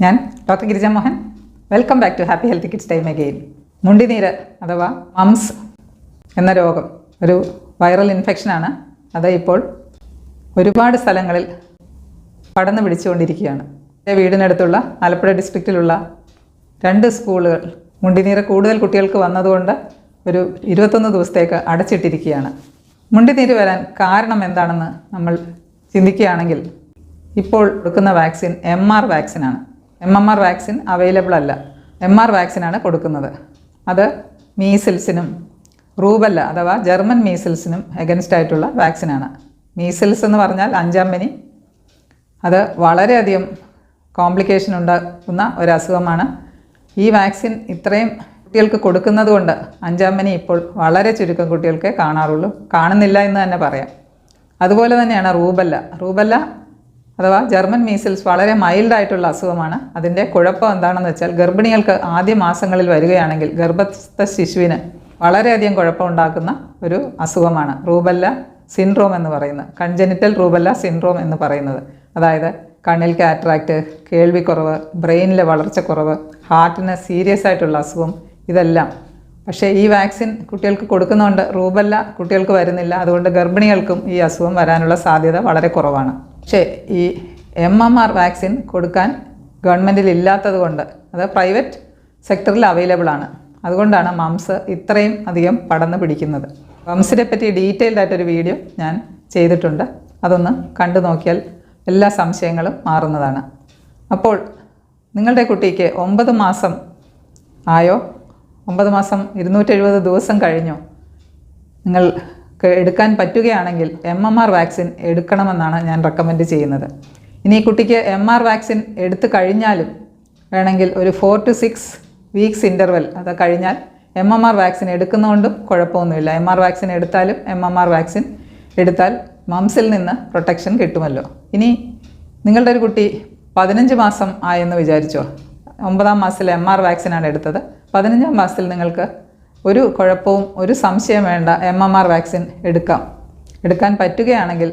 ഞാൻ doctor Girija Mohan welcome back to happy health kids time again മുണ്ടിനീര് അഥവാ moms എന്ന രോഗം ഒരു വൈറൽ ഇൻഫെക്ഷനാണ് അത് ഇപ്പോൾ ഒരുപാട് സ്ഥലങ്ങളിൽ പടന്നു പിടിച്ചുകൊണ്ടിരിക്കുകയാണ്. എന്റെ വീടിനടുത്തുള്ള ആലപ്പുഴ ഡിസ്ട്രിക്റ്റിലുള്ള രണ്ട് സ്കൂളുകൾ മുണ്ടിനീര് കൂടുതൽ കുട്ടികൾക്ക് വന്നതുകൊണ്ട് ഒരു ഇരുപത്തൊന്ന് ദിവസത്തേക്ക് അടച്ചിട്ടിരിക്കുകയാണ്. മുണ്ടിനീര് വരാൻ കാരണം എന്താണെന്ന് നമ്മൾ ചിന്തിക്കുകയാണെങ്കിൽ ഇപ്പോൾ കൊടുക്കുന്ന വാക്സിൻ എം ആർ വാക്സിനാണ് M M R vaccine available അല്ല. എം ആർ വാക്സിനാണ് കൊടുക്കുന്നത്. അത് മീസിൽസിനും റൂബല്ല അഥവാ ജർമ്മൻ മീസിൽസിനും എഗൻസ്റ്റ് ആയിട്ടുള്ള വാക്സിനാണ് മീസിൽസ് എന്ന് പറഞ്ഞാൽ അഞ്ചാം പനി. അത് വളരെയധികം കോംപ്ലിക്കേഷൻ ഉണ്ടാക്കുന്ന ഒരു അസുഖമാണ്. ഈ വാക്സിൻ ഇത്രയും കുട്ടികൾക്ക് കൊടുക്കുന്നത് കൊണ്ട് അഞ്ചാം പനി ഇപ്പോൾ വളരെ ചുരുക്കം കുട്ടികൾക്ക് കാണാറുള്ളൂ. കാണുന്നില്ല എന്ന് തന്നെ പറയാം. അതുപോലെ തന്നെയാണ് റൂബല്ല റൂബല്ല അഥവാ ജർമ്മൻ മീസിൽസ് വളരെ മൈൽഡായിട്ടുള്ള അസുഖമാണ്. അതിന്റെ കുഴപ്പം എന്താണെന്ന് വെച്ചാൽ ഗർഭിണികൾക്ക് ആദ്യ മാസങ്ങളിൽ വരികയാണെങ്കിൽ ഗർഭസ്ഥ ശിശുവിന് വളരെയധികം കുഴപ്പമുണ്ടാക്കുന്ന ഒരു അസുഖമാണ്. റൂബല്ല സിൻഡ്രോം എന്ന് പറയുന്നത് കൺജനിറ്റൽ റൂബല്ല സിൻഡ്രോം എന്ന് പറയുന്നത്. അതായത് കണ്ണിൽ കാറ്ററാക്റ്റ് കേൾവിക്കുറവ് ബ്രെയിനിലെ വളർച്ചക്കുറവ് ഹാർട്ടിന് സീരിയസ് ആയിട്ടുള്ള അസുഖം ഇതെല്ലാം. പക്ഷേ ഈ വാക്സിൻ കുട്ടികൾക്ക് കൊടുക്കുന്നതുകൊണ്ട് റൂബല്ല കുട്ടികൾക്ക് വരുന്നില്ല. അതുകൊണ്ട് ഗർഭിണികൾക്കും ഈ അസുഖം വരാനുള്ള സാധ്യത വളരെ കുറവാണ്. പക്ഷേ ഈ എം എം ആർ വാക്സിൻ കൊടുക്കാൻ ഗവൺമെന്റിൽ ഇല്ലാത്തത് കൊണ്ട് അത് പ്രൈവറ്റ് സെക്ടറിൽ അവൈലബിൾ ആണ്. അതുകൊണ്ടാണ് മംസ് ഇത്രയും അധികം പടർന്ന് പിടിക്കുന്നത്. മംസിനെ പറ്റി ഡീറ്റെയിൽഡ് ആയിട്ടൊരു വീഡിയോ ഞാൻ ചെയ്തിട്ടുണ്ട്. അതൊന്ന് കണ്ടു നോക്കിയാൽ എല്ലാ സംശയങ്ങളും മാറുന്നതാണ്. അപ്പോൾ നിങ്ങളുടെ കുട്ടിക്ക് ഒമ്പത് മാസം ആയോ? ഒമ്പത് മാസം ഇരുന്നൂറ്റെഴുപത് ദിവസം കഴിഞ്ഞോ? നിങ്ങൾക്ക് എടുക്കാൻ പറ്റുകയാണെങ്കിൽ എം എം ആർ വാക്സിൻ എടുക്കണമെന്നാണ് ഞാൻ റെക്കമെൻഡ് ചെയ്യുന്നത്. ഇനി കുട്ടിക്ക് എം ആർ വാക്സിൻ എടുത്തു കഴിഞ്ഞാലും വേണമെങ്കിൽ ഒരു four to six weeks interval അത് കഴിഞ്ഞാൽ എം എം ആർ വാക്സിൻ എടുക്കുന്നതുകൊണ്ടും കുഴപ്പമൊന്നുമില്ല. എം ആർ വാക്സിൻ എടുത്താലും എം എം ആർ വാക്സിൻ എടുത്താൽ മംസിൽ നിന്ന് പ്രൊട്ടക്ഷൻ കിട്ടുമല്ലോ. ഇനി നിങ്ങളുടെ ഒരു കുട്ടി പതിനഞ്ച് മാസം ആയെന്ന് വിചാരിച്ചോ? ഒമ്പതാം മാസത്തിൽ എം ആർ വാക്സിനാണ് എടുത്തത്. പതിനഞ്ചാം മാസത്തിൽ നിങ്ങൾക്ക് ഒരു കുഴപ്പവും ഒരു സംശയം വേണ്ട. എം എം ആർ വാക്സിൻ എടുക്കാം. എടുക്കാൻ പറ്റുകയാണെങ്കിൽ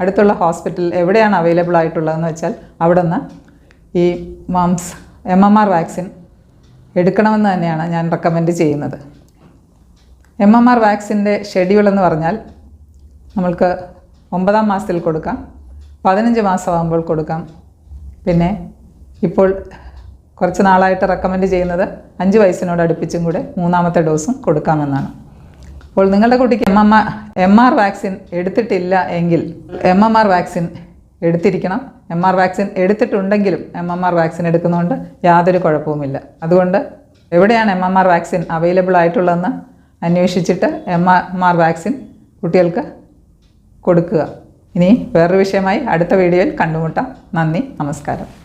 അടുത്തുള്ള ഹോസ്പിറ്റൽ എവിടെയാണ് അവൈലബിൾ ആയിട്ടുള്ളതെന്ന് വെച്ചാൽ അവിടെ നിന്ന് ഈ mumps M M R vaccine എടുക്കണമെന്ന് തന്നെയാണ് ഞാൻ റെക്കമെൻഡ് ചെയ്യുന്നത്. എം എം ആർ വാക്സിന്റെ ഷെഡ്യൂൾ എന്ന് പറഞ്ഞാൽ നമ്മൾക്ക് ഒമ്പതാം മാസത്തിൽ കൊടുക്കാം പതിനഞ്ച് മാസമാകുമ്പോൾ കൊടുക്കാം. പിന്നെ ഇപ്പോൾ കുറച്ച് നാളായിട്ട് റെക്കമെൻഡ് ചെയ്യുന്നത് അഞ്ച് വയസ്സിനോട് അടുപ്പിച്ചും കൂടെ മൂന്നാമത്തെ ഡോസും കൊടുക്കാമെന്നാണ്. അപ്പോൾ നിങ്ങളുടെ കുട്ടിക്ക് M M M R vaccine എടുത്തിട്ടില്ല എങ്കിൽ എം എം ആർ വാക്സിൻ എടുത്തിരിക്കണം. എം ആർ വാക്സിൻ എടുത്തിട്ടുണ്ടെങ്കിലും എം എം ആർ വാക്സിൻ എടുക്കുന്നതുകൊണ്ട് യാതൊരു കുഴപ്പവുമില്ല. അതുകൊണ്ട് എവിടെയാണ് M M R vaccine available ആയിട്ടുള്ളതെന്ന് അന്വേഷിച്ചിട്ട് എം ആർ വാക്സിൻ കുട്ടികൾക്ക് കൊടുക്കുക. ഇനി വേറൊരു വിഷയമായി അടുത്ത വീഡിയോയിൽ കണ്ടുമുട്ടാം. നന്ദി നമസ്കാരം.